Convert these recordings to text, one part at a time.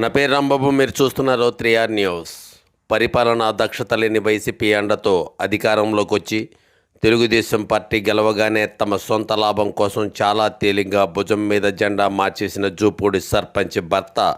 నా పేరు రాంబాబు మీరు చూస్తున్నారు త్రిఆర్ న్యూస్. పరిపాలనా దక్షత లేని వైసీపీ అండతో అధికారంలోకి వచ్చి తెలుగుదేశం పార్టీ గెలవగానే తమ సొంత లాభం కోసం చాలా తేలిగ్గా భుజం మీద జెండా మార్చేసిన జూపూడి సర్పంచ్ భర్త.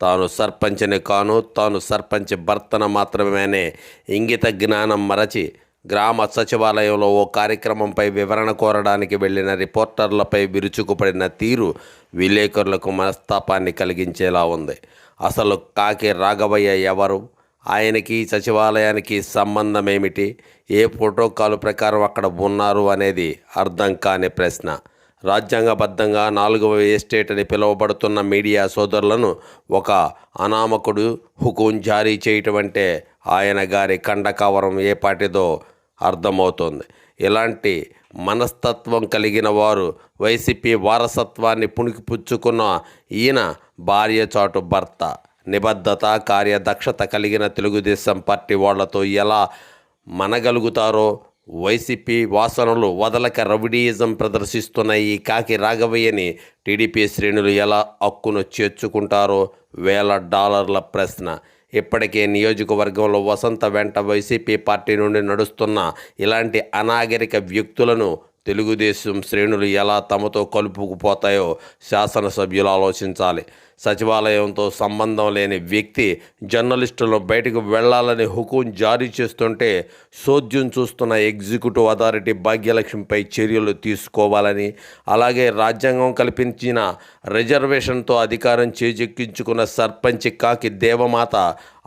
తాను సర్పంచ్ని కాను తాను సర్పంచ్ భర్తన మాత్రమేనే ఇంగిత జ్ఞానం మరచి గ్రామ సచివాలయంలో ఓ కార్యక్రమంపై వివరణ కోరడానికి వెళ్ళిన రిపోర్టర్లపై విరుచుకుపడిన తీరు విలేకరులకు మనస్తాపాన్ని కలిగించేలా ఉంది. అసలు కాకి రాఘవయ్య ఎవరు? ఆయనకి సచివాలయానికి సంబంధం ఏమిటి ఏ ప్రోటోకాల్ ప్రకారం అక్కడ ఉన్నారు అనేది అర్థం కాని ప్రశ్న. రాజ్యాంగబద్ధంగా నాలుగవ ఎస్టేట్ అని పిలువబడుతున్న మీడియా సోదరులను ఒక అనామకుడు హుకుం జారీ చేయటం అంటే ఆయన గారి కండకవరం ఏ పాటిదో అర్థమవుతోంది. ఇలాంటి మనస్తత్వం కలిగిన వారు వైసీపీ వారసత్వాన్ని పుణికిపుచ్చుకున్న ఈయన భార్య చాటు భర్త నిబద్ధత కార్యదక్షత కలిగిన తెలుగుదేశం పార్టీ వాళ్ళతో ఎలా మనగలుగుతారో వైసీపీ వాసనలు వదలక రవిడీయిజం ప్రదర్శిస్తున్న ఈ కాకి రాఘవయ్యని టీడీపీ శ్రేణులు ఎలా హక్కును చేర్చుకుంటారో వేల డాలర్ల ప్రశ్న. ఇప్పటికే నియోజకవర్గంలో వసంత వెంట వైసీపీ పార్టీ నుండి నడుస్తున్న ఇలాంటి అనాగరిక వ్యక్తులను తెలుగుదేశం శ్రేణులు ఎలా తమతో కలుపుకుపోతాయో శాసనసభ్యులు ఆలోచించాలి. సచివాలయంతో సంబంధం లేని వ్యక్తి జర్నలిస్టులను బయటకు వెళ్ళాలని హుకుం జారీ చేస్తుంటే సోద్యం చూస్తున్న ఎగ్జిక్యూటివ్ అథారిటీ భాగ్యలక్ష్మిపై చర్యలు తీసుకోవాలని అలాగే రాజ్యాంగం కల్పించిన రిజర్వేషన్తో అధికారం చేజెక్కించుకున్న సర్పంచ్ కాకి దేవమాత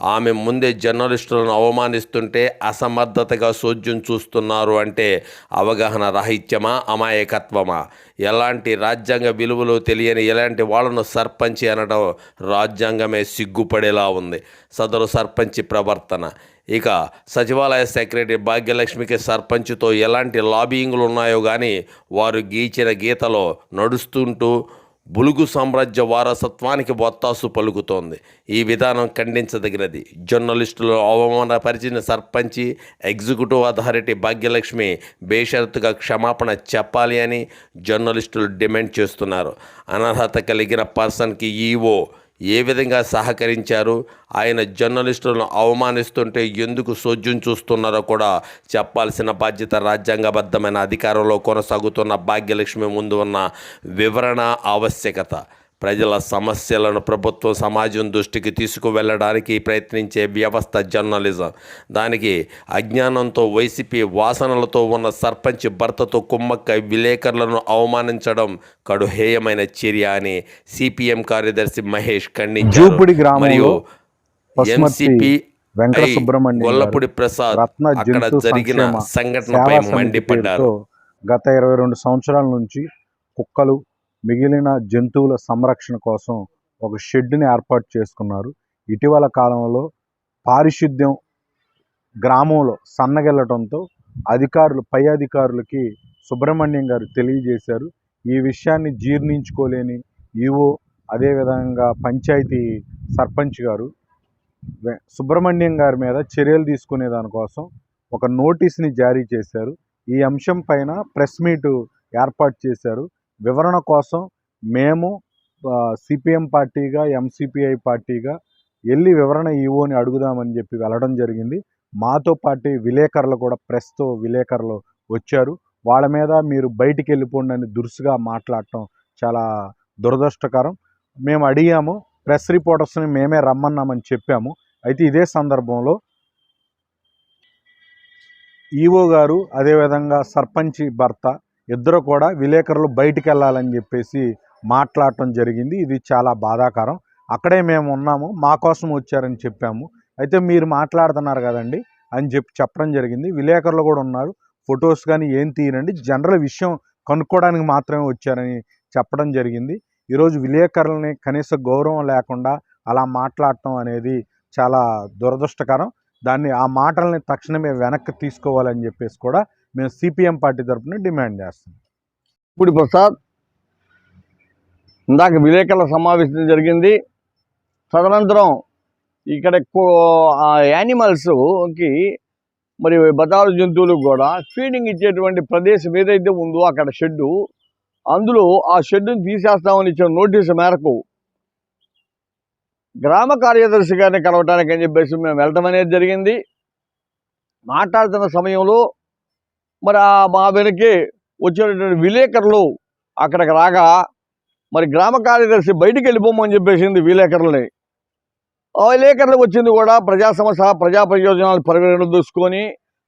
ఆమె ముందే జర్నలిస్టులను అవమానిస్తుంటే అసమర్థతగా సోద్యం చూస్తున్నారు అంటే అవగాహన రాహిత్యమా అమాయకత్వమా? ఎలాంటి రాజ్యాంగ విలువలు తెలియని ఎలాంటి వాళ్ళను సర్పంచ్ అనడం రాజ్యాంగమే సిగ్గుపడేలా ఉంది. సదరు సర్పంచ్ ప్రవర్తన. ఇక సచివాలయ సెక్రటరీ భాగ్యలక్ష్మికి సర్పంచ్తో ఎలాంటి లాబియింగ్లు ఉన్నాయో కానీ వారు గీచిన గీతలో నడుస్తుంటూ బులుగు సామ్రాజ్య వారసత్వానికి బొత్తాసు పలుకుతోంది. ఈ విధానం ఖండించదగినది. జర్నలిస్టులు అవమానపరిచిన సర్పంచి ఎగ్జిక్యూటివ్ అథారిటీ భాగ్యలక్ష్మి బేషరతుగా క్షమాపణ చెప్పాలి అని జర్నలిస్టులు డిమాండ్ చేస్తున్నారు. అనర్హత కలిగిన పర్సన్కి ఈవో ఏ విధంగా సహకరించారు? ఆయన జర్నలిస్టులను అవమానిస్తుంటే ఎందుకు సోజ్యం చూస్తున్నారో కూడా చెప్పాల్సిన బాధ్యత రాజ్యాంగబద్ధమైన అధికారంలో కొనసాగుతున్న భాగ్యలక్ష్మి ముందు ఉన్న వివరణ ఆవశ్యకత. ప్రజల సమస్యలను ప్రభుత్వం సమాజం దృష్టికి తీసుకువెళ్ళడానికి ప్రయత్నించే వ్యవస్థ జర్నలిజం. దానికి అజ్ఞానంతో వైసీపీ వాసనలతో ఉన్న సర్పంచ్ భర్తతో కుమ్మక్క విలేకరులను అవమానించడం కడుహేయమైన చర్య అని సిపిఎం కార్యదర్శి మహేష్ ఖండించారు. గ్రామంలో మరియు సుబ్రహ్మణ్యం గొల్లపూడి ప్రసాద్ అక్కడ జరిగిన సంఘటనపై మండిపడ్డారు. గత ఇరవై రెండు సంవత్సరాల నుంచి కుక్కలు మిగిలిన జంతువుల సంరక్షణ కోసం ఒక షెడ్ని ఏర్పాటు చేసుకున్నారు. ఇటీవల కాలంలో పారిశుద్ధ్యం గ్రామంలో సన్నగిల్లటంతో అధికారులు పై అధికారులకి సుబ్రహ్మణ్యం గారు తెలియజేశారు. ఈ విషయాన్ని జీర్ణించుకోలేని ఈవో అదేవిధంగా పంచాయతీ సర్పంచ్ గారు సుబ్రహ్మణ్యం గారి మీద చర్యలు తీసుకునే దానికోసం ఒక నోటీస్ని జారీ చేశారు. ఈ అంశం పైన ప్రెస్ మీటు ఏర్పాటు చేశారు. వివరణ కోసం మేము సిపిఎం పార్టీగా ఎంసిపిఐ పార్టీగా వెళ్ళి వివరణ ఈవోని అడుగుదామని చెప్పి వెళ్ళడం జరిగింది. మాతో పాటు విలేకరులు కూడా ప్రెస్తో విలేకరులు వచ్చారు. వాళ్ళ మీద మీరు బయటికి వెళ్ళిపోండి అని దురుసుగా మాట్లాడటం చాలా దురదృష్టకరం. మేము అడిగాము ప్రెస్ రిపోర్టర్స్ని మేమే రమ్మన్నామని చెప్పాము. అయితే ఇదే సందర్భంలో ఈవో గారు అదేవిధంగా సర్పంచ్ భర్త ఇద్దరు కూడా విలేకరులు బయటికి వెళ్ళాలని చెప్పేసి మాట్లాడటం జరిగింది. ఇది చాలా బాధాకరం. అక్కడే మేము ఉన్నాము. మా కోసం వచ్చారని చెప్పాము. అయితే మీరు మాట్లాడుతున్నారు కదండి అని చెప్పి చెప్పడం జరిగింది. విలేకరులు కూడా ఉన్నారు. ఫొటోస్ కానీ ఏం తీయనండి జనరల్ విషయం కనుక్కోవడానికి మాత్రమే వచ్చారని చెప్పడం జరిగింది. ఈరోజు విలేకరులని కనీస గౌరవం లేకుండా అలా మాట్లాడటం అనేది చాలా దురదృష్టకరం. దాన్ని ఆ మాటల్ని తక్షణమే వెనక్కి తీసుకోవాలని చెప్పేసి కూడా మేము సిపిఎం పార్టీ తరఫున డిమాండ్ చేస్తాం ఇప్పుడు ప్రసాద్ ఇందాక విలేకరుల సమావేశం జరిగింది. తదనంతరం ఇక్కడ ఎక్కువ ఆ యానిమల్స్కి మరి బతాలు జంతువులకు కూడా ఫీడింగ్ ఇచ్చేటువంటి ప్రదేశం ఏదైతే ఉందో అక్కడ షెడ్డు అందులో ఆ షెడ్డుని తీసేస్తామని ఇచ్చిన నోటీసు మేరకు గ్రామ కార్యదర్శి గారిని కలవటానికి అని చెప్పేసి మేము వెళ్ళటం అనేది జరిగింది. మాట్లాడుతున్న సమయంలో మరి మా వెనక్కి వచ్చినటువంటి విలేకరులు అక్కడికి రాగా మరి గ్రామ కార్యదర్శి బయటికి వెళ్ళిపోమని చెప్పేసింది విలేకరులని. ఆ విలేకరులు వచ్చింది కూడా ప్రజా సమస్య ప్రజా ప్రయోజనాలు పరిగణన దూసుకొని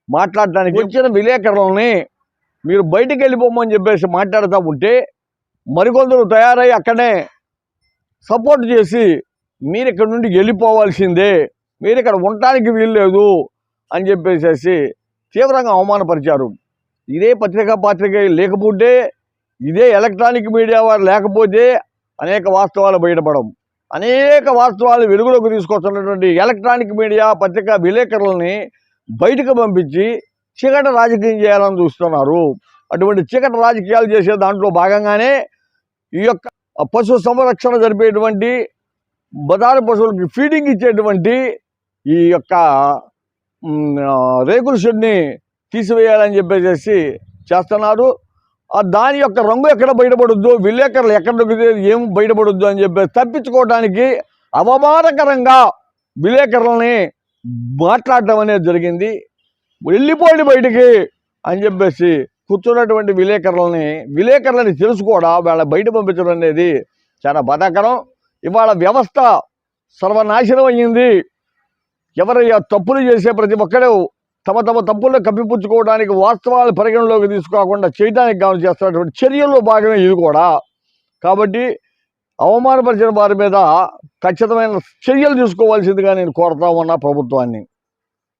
మాట్లాడటానికి వచ్చిన విలేకరులని మీరు బయటికి వెళ్ళిపోమని చెప్పేసి మాట్లాడుతూ ఉంటే మరికొందరు తయారై అక్కడనే సపోర్ట్ చేసి మీరు ఇక్కడ నుండి వెళ్ళిపోవాల్సిందే మీరు ఇక్కడ ఉండటానికి వీల్లేదు అని చెప్పేసేసి తీవ్రంగా అవమానపరిచారు. ఇదే పత్రికా పాత్రిక లేకపోతే ఇదే ఎలక్ట్రానిక్ మీడియా వారు లేకపోతే అనేక వాస్తవాలు బయటపడవు. అనేక వాస్తవాలు వెలుగులోకి తీసుకొస్తున్నటువంటి ఎలక్ట్రానిక్ మీడియా పత్రికా విలేకరులని బయటకు పంపించి చీకట రాజకీయం చేయాలని చూస్తున్నారు. అటువంటి చీకట రాజకీయాలు చేసే దాంట్లో భాగంగానే ఈ యొక్క పశు సంరక్షణ జరిపేటువంటి బదారు పశువులకి ఫీడింగ్ ఇచ్చేటువంటి ఈ యొక్క రేకుల షెడ్ని తీసివేయాలని చెప్పేసి చేస్తున్నారు. దాని యొక్క రంగు ఎక్కడ బయటపడొద్దు విలేకరులు ఎక్కడ ఏం బయటపడొద్దు అని చెప్పి తప్పించుకోవడానికి అవమానకరంగా విలేకరులని మాట్లాడటం అనేది జరిగింది. వెళ్ళిపోయి బయటికి అని చెప్పేసి కూర్చున్నటువంటి విలేకరులని విలేకరులని తెలుసుకోవడం వాళ్ళ బయట పంపించడం అనేది చాలా బాధాకరం. ఇవాళ వ్యవస్థ సర్వనాశనం అయ్యింది. ఎవరయ్యా ఆ తప్పులు చేసే ప్రతి ఒక్కరూ తమ తమ తప్పులను కప్పిపుచ్చుకోవడానికి వాస్తవాలు పరిగణలోకి తీసుకోకుండా చేయడానికి కావాలి చేస్తున్నటువంటి చర్యల్లో భాగమే ఇది కూడా. కాబట్టి అవమానపరిచిన వారి మీద ఖచ్చితమైన చర్యలు తీసుకోవాల్సిందిగా నేను కోరుతా ఉన్నా ప్రభుత్వాన్ని.